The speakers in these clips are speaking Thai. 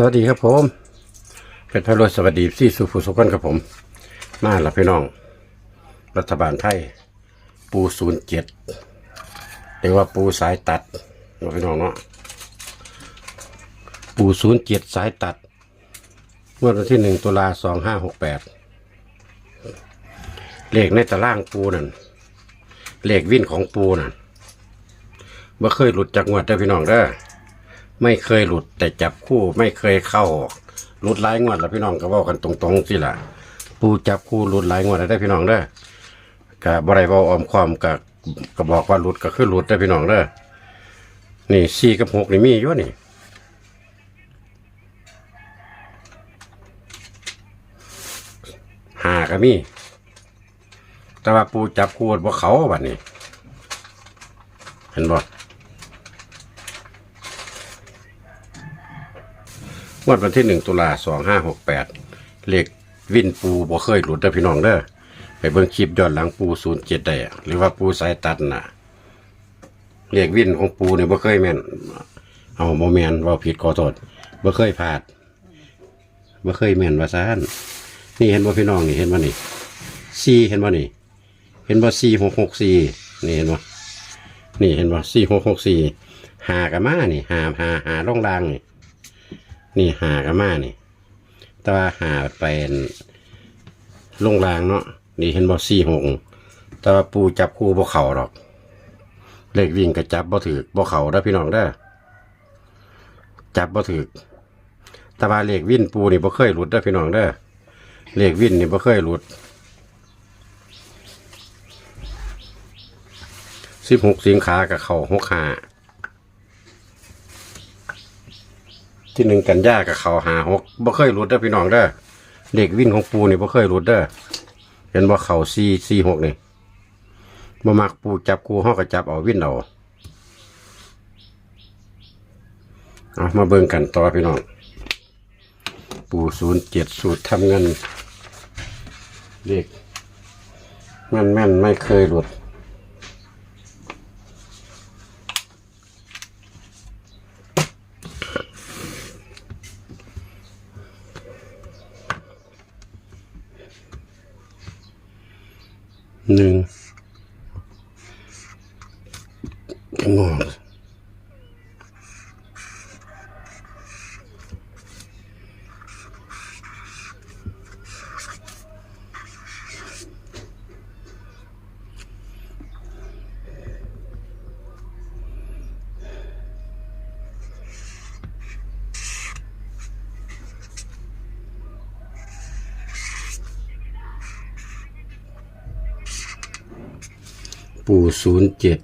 สวัสดีครับผมเป็นพระรวยสวัสดีที่สุภูสุกันครับผม มาแล้วพี่น้อง รัฐบาลไทย ปูศูนย์เจ็ดเรียกว่าปูสายตัดเนาะพี่น้องเนาะปูศูนย์เจ็ดสายตัดงวดวันที่หนึ่งตุลาสองห้าหกแปดเลขในตารางปูนั่นเลขวิ่นของปูนั่นบ่เคยหลุดจากงวดได้พี่น้องเด้ ไม่เคยหลุดแต่จับคู่ไม่เคยเข้าออกหลุดหลายงวดแล้วพี่น้องก็เว้ากันตรงๆสิล่ะปูจับคู่หลุดหลายงวดแล้วได้พี่น้องเด้อก็บ่ได้เว้าออมความก็ก็บอกว่าหลุดก็คือหลุดได้พี่น้องเด้อนี่สี่กับหกนี่มีอยู่นี่หาก็มี แต่ว่าปูจับคู่บ่เขาบัดนี้ เห็นบ่ งวดวันที่หนึ่งตุลาสองห้าหกแปดเลขวินปูบ่เคยหลุดเด้อพี่น้องเด้อไปเบิ่งคลิปย้อนหลังปูศูนย์เจ็ดได้อะหรือว่าปูสายตัดน่ะเลขวินของปูเนี่ยบ่เคยแม่น เอาโมแมนเว่าผิดขอโทษบ่เคยพลาดบ่เคยแม่นว่าซานนี่เห็นบ่พี่น้องนี่เห็นบ่นี่สี่เห็นบ่นี่ เห็นบ่สี่หกหกสี่นี่เห็นบ่นี่เห็นบ่สี่หกหกสี่หากับมานี่หาหาหาล่องรางนี่ นี่หากระมานี่แต่ว่าหาเป็นลงรางเนาะนี่เห็นบ่สี่หกแต่ว่าปูจับคู่บ่เข่าหรอกเลขวิ่งก็จับบ่ถือบ่เข่าได้พี่น้องได้จับบ่ถือแต่ว่าเลขวิ่นปูนี่บ่เคยหลุดได้พี่น้องได้เลขวิ่นนี่บ่เคยหลุดสิบหกสิงขากับเข่าหกหา ที่หนึ่งกันยากับเขาหาหกบ่เคยหลุดเด้อพี่น้องเด้อเด็กวิ่นของปูนี่บ่เคยหลุดเด้อเห็นบ่เขาสี่สี่หกนี่บ่มักปูจับกูห้องก็จับเอาวิ่นเอาเอามาเบิ่งกันต่อพี่น้อง ปูศูนย์เจ็ดสูตรทำเงินเด็กแม่นแม่นไม่เคยหลุด หนึ่งงอก ปูศูนย์เจ็ด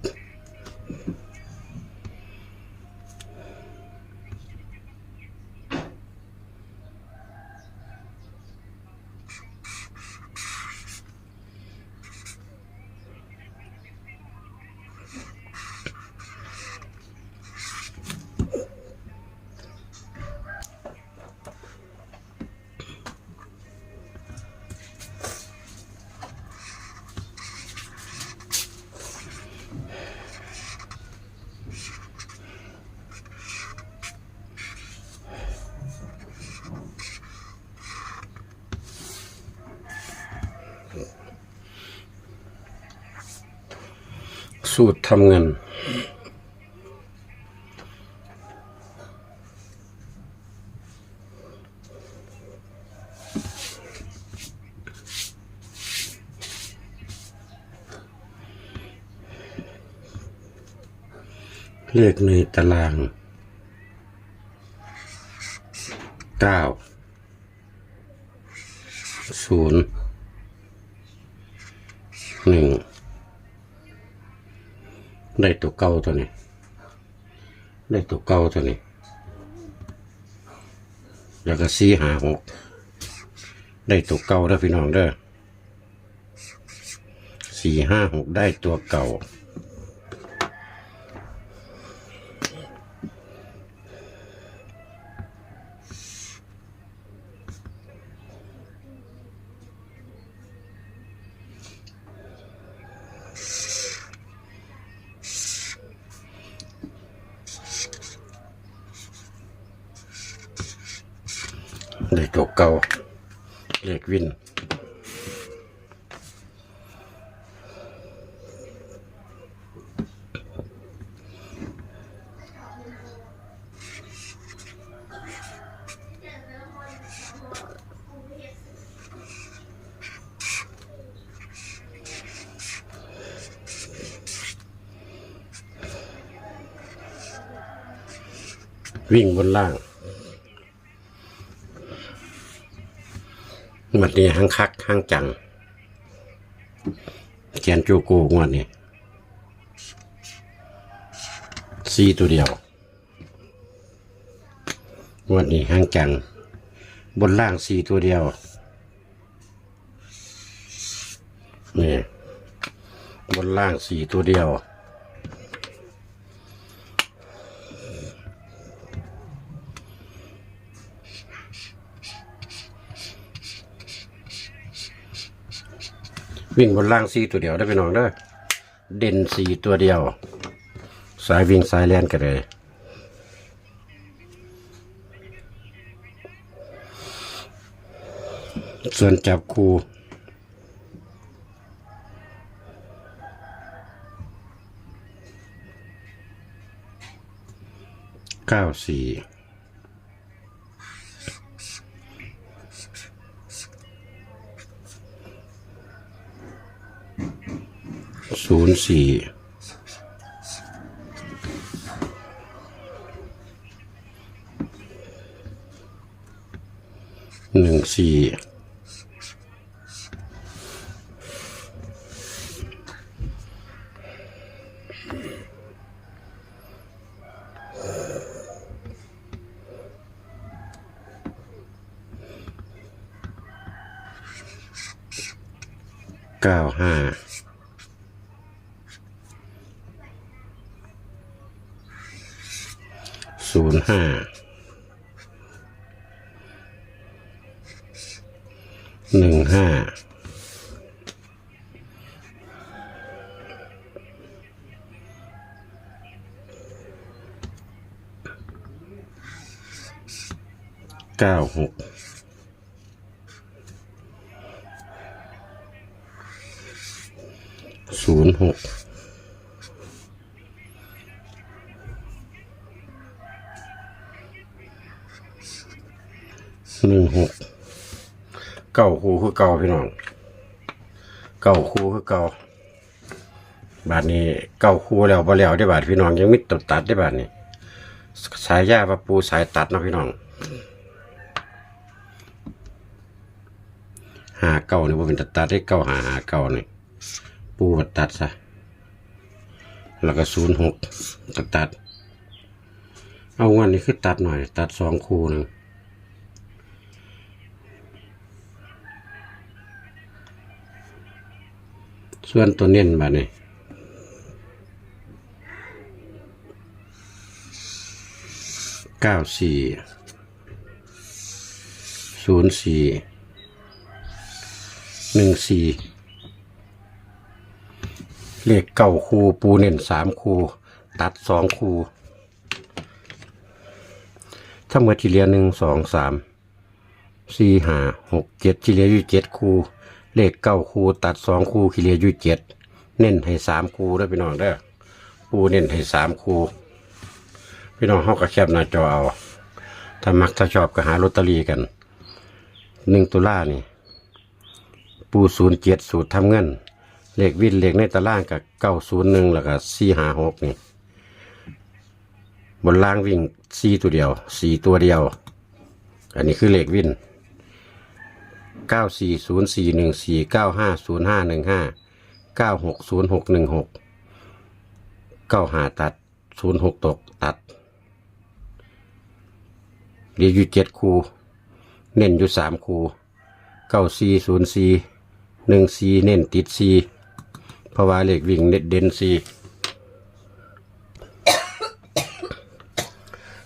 สูตรทำเงิน เลขในตารางเก้าศูนย์หนึ่ง ได้ตัวเก่าตัวนี้ ได้ตัวเก่าตัวนี้ แล้วก็สี่หาหกได้ตัวเก่าแล้วพี่น้องเด้อสี่ห้าหกได้ตัวเก่า ตัวเก่าเลขวินวิ่งบนล่าง มันนี้ห้างคักห้างจังแกนจูกูงวดนี้ซีตัวเดียวงวดนี้ห้างจัง บนล่างซีตัวเดียวนี่บนล่างสีตัวเดียว วิ่งบนล่างสีตัวเดียวได้ไปน้องเด้อเด่นสีตัวเดียว สายวิ่งสายแลนกันเลยส่วนจับคูเก้าสี่ สี่หนึ่งสี่เก้าห้าศูนย์ ห้าหนึ่งห้าเก้าหกศูนย์หก หนึ่งหกเก้าคู่คือเก่าพี่น้องเก้าคู่คือเก่าบาทนี้เก้าคู่แล้วพอแล้วได้บาทพี่น้องยังมิดตัดตัดได้บาทนี้สายยาปะปูสายตัดเนาะพี่น้องหาเก้านี่ว่าเป็นตัดตัดได้เก้าหาหาเก้านี่ปูก็ตัดซะแล้วก็ศูนย์หกก็ตัด เอาวันนี้คือตัดหน่อย ตัดสองคูหนึ่ง ส่วนตัวเน้นบานี่เก้าสี่ศูนย์สี่หนึ่งสี่เลขเก้าคูปูเน่นสามคู ตัดสองคูถ้าเมื่อทีเรียหนึ่งสองสามสี่ห้าหกเจ็ดทีเรียอยู่เจ็ดคู เลขเก้าคูตัดสองคูทีเรียอยู่เจ็ดเน้นให้สามคูได้อพี่น้องเด้อปูเน้นให้สามคูพี่น้องเขาก็แคบหน้าจอเอาถ้ามักถ้าชอบก็หาลอตเตอรี่กันหนึ่งตุลานี่ ปูศูนย์เจ็ดสูตรทำเงินเลขวินเลขในตารางกับเก้าศูนย์หนึ่งแล้วก็สี่หาหกนี่บนล่างวิ่งสี่ตัวเดียวสี่ตัวเดียว อันนี้คือเลขวิ่น เก้าสี่ศูนย์สี่หนึ่งสี่เก้าห้าศูนย์ห้าหนึ่งห้าเก้าหกศูนย์หกหนึ่งหกเก้าหาตัดศูนย์หกตกตัดเรียอยู่เจ็ดคูเน้นอยู่สามคูเก้าสี่ศูนย์สี่หนึ่งสี่เน้นติดสี่เพราะว่าเลขวิ่งเน็ตเด่นสี่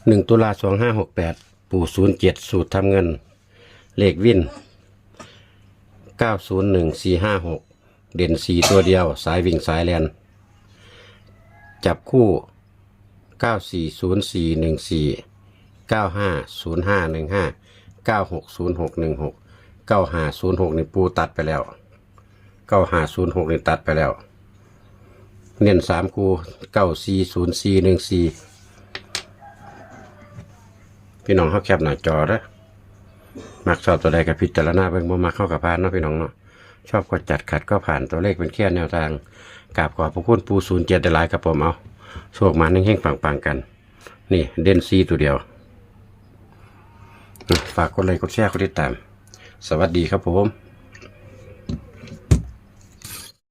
หนึ่งตุลาสองห้าหกแปดปู่ศูนย์เจ็ดสูตรทำเงิน เลขวิน เก้าศูนย์หนึ่งสี่ห้าหกเด่นสีตัวเดียว สายวิ่งสายแลน จับคู่เก้าสี่ศูนย์สี่หนึ่งสี่เก้าห้าศูนย์ห้าหนึ่งห้าเก้าหกศูนย์หกหนึ่งหกเก้าห้าศูนย์หกนี่ปูตัดไปแล้วเก้าหาศูนย์หกนี่ตัดไปแล้ว เน้นสามกูเก้าสี่ศูนย์สี่หนึ่งสี่พี่น้องเขาแคปหน้าจอเด้อ มักชอบตัวใดกับพิจารณาเบิ่งบ่มักเข้ากับพานเนาะพี่น้องเนาะชอบก็จัดขัดก็ผ่านตัวเลขเป็นแค่แนวทางกราบขอบพระคุณปูศูนย์เจ็ดได้หลายกับผมเอาโชคมาแห้งๆปังๆกัน นี่เด่นซีตัวเดียว ฝากกดไลค์กดแชร์กดติดตาม สวัสดีครับผม